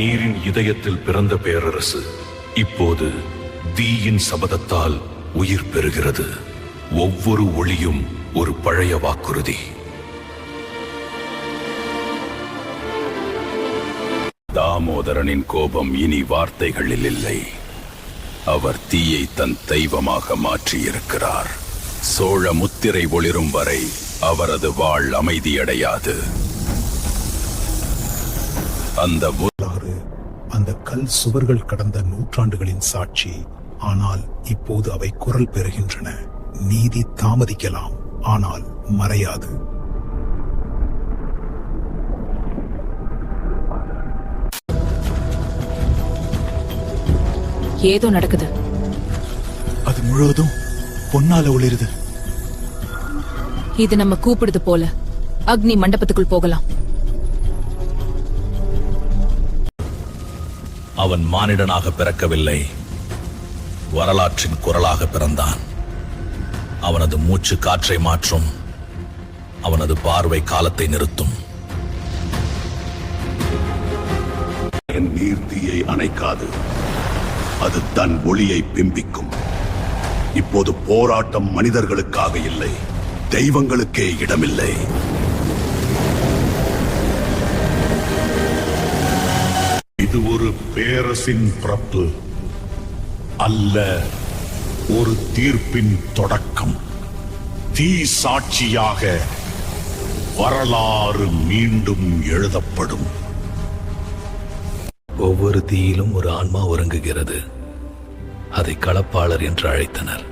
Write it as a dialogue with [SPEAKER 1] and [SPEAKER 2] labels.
[SPEAKER 1] நீரின் இதயத்தில் பிறந்த பேரரசு இப்போது தீயின் சபதத்தால் உயிர் பெறுகிறது. ஒவ்வொரு ஒளியும் ஒரு பழைய வாக்குறுதி.
[SPEAKER 2] தாமோதரனின் கோபம் இனி வார்த்தைகளில் இல்லை. அவர் தீயை தன் தெய்வமாக மாற்றியிருக்கிறார். சோழ முத்திரை ஒளிரும் வரை அவரது வாழ் அமைதியடையாது. அந்த
[SPEAKER 3] அந்த கல் சுவர்கள் கடந்த நூற்றாண்டுகளின் சாட்சி. ஆனால் இப்போது அவை குரல் பெறுகின்றன. நீதி தாமதிக்கலாம் ஆனால் மறையாது.
[SPEAKER 4] ஏதோ நடக்குது.
[SPEAKER 3] அது முழுவதும் பொன்னால ஒளிருது.
[SPEAKER 4] இது நம்ம கூப்பிடுது போல. அக்னி மண்டபத்துக்குள் போகலாம்.
[SPEAKER 5] அவன் மானிடனாக பிறக்கவில்லை. வரலாற்றின் குரலாக பிறந்தான். அவனது மூச்சு காற்றை மாற்றும். அவனது பார்வை காலத்தை நிறுத்தும்.
[SPEAKER 2] என் நீர்த்தியை அணைக்காது. அது தன் ஒளியை பிம்பிக்கும். இப்போது போராட்டம் மனிதர்களுக்காக இல்லை. தெய்வங்களுக்கே இடமில்லை.
[SPEAKER 6] இது ஒரு பேரசின் பிறப்பு அல்ல ஒரு தீர்ப்பின் தொடக்கம். தீ சாட்சியாக வரலாறு மீண்டும் எழுதப்படும்.
[SPEAKER 5] ஒவ்வொரு தீயிலும் ஒரு ஆன்மா உறங்குகிறது. அதை களப்பாளர் என்று அழைத்தனர்.